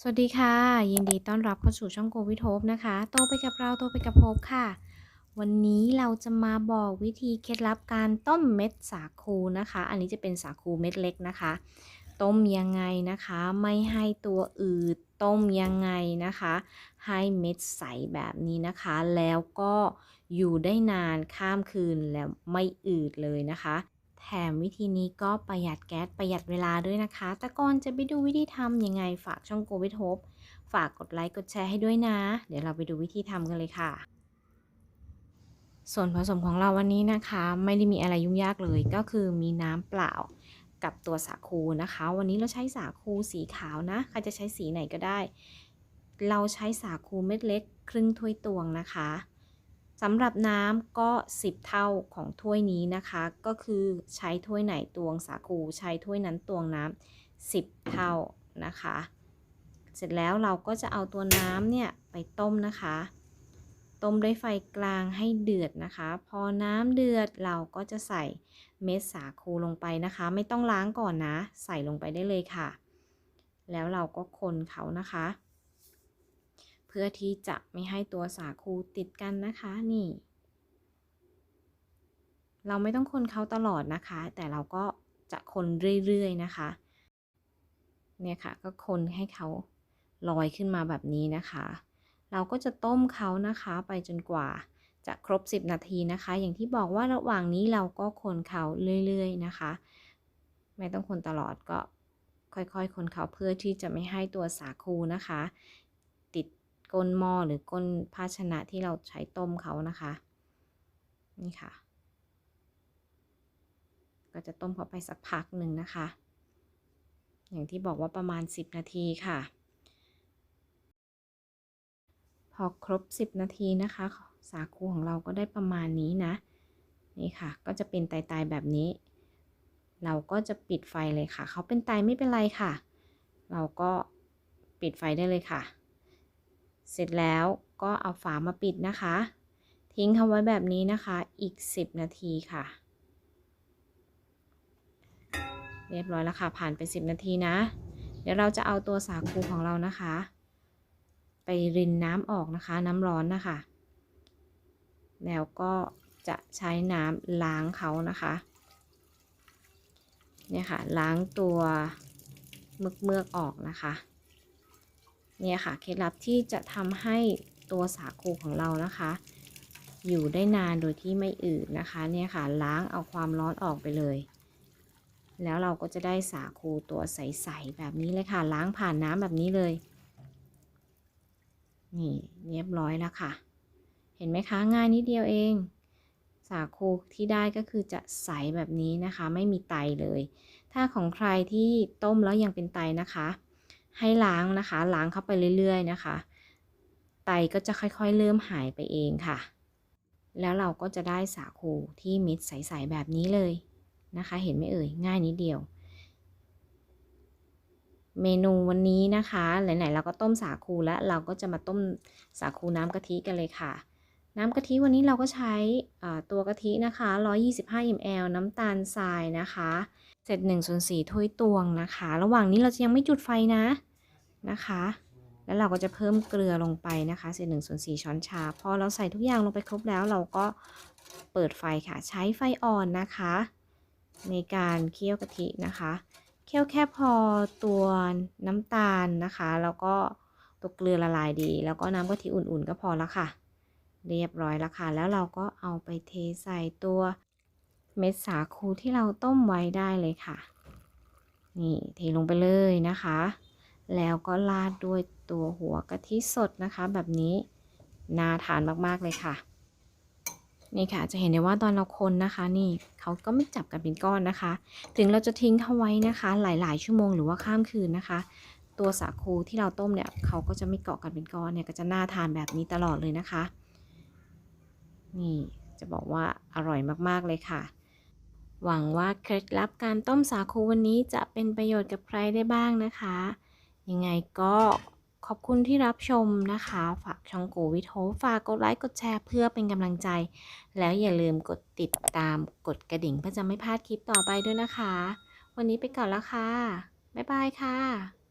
สวัสดีค่ะ ยินดีต้อนรับเข้าสู่ช่องโกวิทโฮปนะคะ โตไปกับเราโตไปกับโฮปค่ะ วันนี้เราจะมาบอกวิธีเคล็ดลับการต้มเม็ดสาคูนะคะ อันนี้จะเป็นสาคูเม็ดเล็กนะคะ ต้มยังไงนะคะ ไม่ให้ตัวอืดต้มยังไงนะคะ ให้เม็ดใสแบบนี้นะคะ แล้วก็อยู่ได้นานข้ามคืนแล้วไม่อืดเลยนะคะ แถมวิธีนี้ก็ประหยัดแก๊สประหยัดเวลาด้วยนะคะ แต่ก่อนจะไปดูวิธีทำยังไงฝากช่องโกวิทโฮปฝากกดไลค์กดแชร์ให้ด้วยนะ เดี๋ยวเราไปดูวิธีทำกันเลยค่ะ ส่วนผสมของเราวันนี้นะคะ ไม่ได้มีอะไรยุ่งยากเลยก็คือมีน้ำเปล่ากับตัวสาคูนะคะ วันนี้เราใช้สาคูสีขาวนะใครจะใช้สีไหนก็ได้ เราใช้สาคูเม็ดเล็ก ครึ่งถ้วยตวงนะคะ สำหรับน้ำก็ 10 เท่าของถ้วยนี้นะคะ ก็คือใช้ถ้วยไหนตวงสาคูใช้ถ้วยนั้นตวงน้ำ10 เท่านะคะ เสร็จแล้วเราก็จะเอาตัวน้ำเนี่ยไปต้มนะคะ ต้มด้วยไฟกลางให้เดือดนะคะ พอน้ำเดือดเราก็จะใส่เม็ดสาคูลงไปนะคะ ไม่ต้องล้างก่อนนะ ใส่ลงไปได้เลยค่ะ แล้วเราก็คนเขานะคะ พื่อที่จะไม่ให้ตัวสาคูติดกันนะคะนี่ เราไม่ต้องคนเขาตลอดนะคะ แต่เราก็จะคนเรื่อยๆนะคะ เนี่ยค่ะก็คนให้เขาลอยขึ้นมาแบบนี้นะคะ เราก็จะต้มเขานะคะไปจนกว่าจะครบ 10 นาทีนะคะ อย่างที่บอกว่าระหว่างนี้เราก็คนเขาเรื่อยๆนะคะ ไม่ต้องคนตลอดก็ค่อยๆ คนเขาเพื่อที่จะไม่ให้ตัวสาคูนะคะ ติด ก้นหม้อหรือก้นภาชนะที่เราใช้ต้มเขานะคะ นี่ค่ะ ก็จะต้มเขาไปสักพักหนึ่งนะคะ อย่างที่บอกว่าประมาณ 10 นาทีค่ะ พอครบ 10 นาทีนะคะ สาคูของเราก็ได้ประมาณนี้นะ นี่ค่ะ ก็จะเป็นไตๆแบบนี้ เราก็จะปิดไฟเลยค่ะ เขาเป็นไตไม่เป็นไรค่ะ เราก็ปิดไฟได้เลยค่ะ เสร็จแล้วก็เอาฝามาปิดนะคะ ทิ้งเขาไว้แบบนี้นะคะอีก 10 นาทีค่ะ เรียบร้อยแล้วค่ะ ผ่านไป 10 นาทีนะ เดี๋ยวเราจะเอาตัวสาคูของเรานะคะ ไปรินน้ำออกนะคะ น้ำร้อนนะคะ แล้วก็จะใช้น้ำล้างเขานะคะเนี่ยค่ะล้างตัวเมือกเมือกออกนะคะ เนี่ยค่ะเคล็ดลับที่จะทำให้ตัวสาคูของเรานะคะ อยู่ได้นานโดยที่ไม่อืดนะคะ เนี่ยค่ะล้างเอาความร้อนออกไปเลย แล้วเราก็จะได้สาคูตัวใสๆแบบนี้เลยค่ะ ล้างผ่านน้ำแบบนี้เลย นี่เรียบร้อยแล้วค่ะ เห็นไหมคะง่ายนิดเดียวเอง สาคูที่ได้ก็คือจะใสแบบนี้นะคะ ไม่มีไตเลย ถ้าของใครที่ต้มแล้วยังเป็นไตนะคะ ให้ล้างนะคะ ล้างเข้าไปเรื่อยๆนะคะ ไตก็จะค่อยๆ เริ่มหายไปเองค่ะ แล้วเราก็จะได้สาคูที่ม็ดใสๆแบบนี้เลยนะคะ เห็นไหมเอ่ยง่ายนิดเดียว เมนูวันนี้นะคะไหนๆเราก็ต้มสาคูแล้วเราก็จะมาต้มสาคูน้ำกะทิกันเลยค่ะน้ำกะทิวันนี้เราก็ใช้ตัวกะทินะคะ 125 ml น้ำตาลทรายนะคะเสร็จ1ส่วน4ถ้วยตวงนะคะ ระหว่างนี้เราจะยังไม่จุดไฟนะ นะคะ แล้วเราก็จะเพิ่มเกลือลงไปนะคะเศษ1ส่วน4ช้อนชา พอเราใส่ทุกอย่างลงไปครบแล้วเราก็เปิดไฟค่ะ ใช้ไฟอ่อนนะคะ ในการเคี่ยวกะทินะคะ เคี่ยวแค่พอตัวน้ำตาลนะคะ แล้วก็ตัวเกลือละลายดี แล้วก็น้ำกะทิอุ่นๆ ก็พอแล้วค่ะ เรียบร้อยแล้วค่ะ แล้วเราก็เอาไปเทใส่ตัวเม็ดสาคูที่เราต้มไว้ได้เลยค่ะ นี่เทลงไปเลยนะคะ แล้วก็ราดด้วยตัวหัวกะทิสดนะคะ แบบนี้น่าทานมากๆเลยค่ะ นี่ค่ะจะเห็นได้ว่าตอนเราคนนะคะ นี่เขาก็ไม่จับกันเป็นก้อนนะคะ ถึงเราจะทิ้งเขาไว้นะคะ หลาย ๆ ชั่วโมงหรือว่าข้ามคืนนะคะ ตัวสาคูที่เราต้มเนี่ยเขาก็จะไม่เกาะกันเป็นก้อนเนี่ยก็จะน่าทานแบบนี้ตลอดเลยนะคะ นี่จะบอกว่าอร่อยมากๆเลยค่ะ หวังว่าเคล็ดลับการต้มสาคูวันนี้จะเป็นประโยชน์กับใครได้บ้างนะคะ ยังไงก็ขอบคุณที่รับชมนะคะ ฝากช่องโกวิทโฮฝากกดไลค์ กดแชร์เพื่อเป็นกำลังใจ แล้วอย่าลืมกดติดตามกดกระดิ่งเพื่อจะไม่พลาดคลิปต่อไปด้วยนะคะ วันนี้ไปก่อนแล้วค่ะ บ๊ายบายค่ะ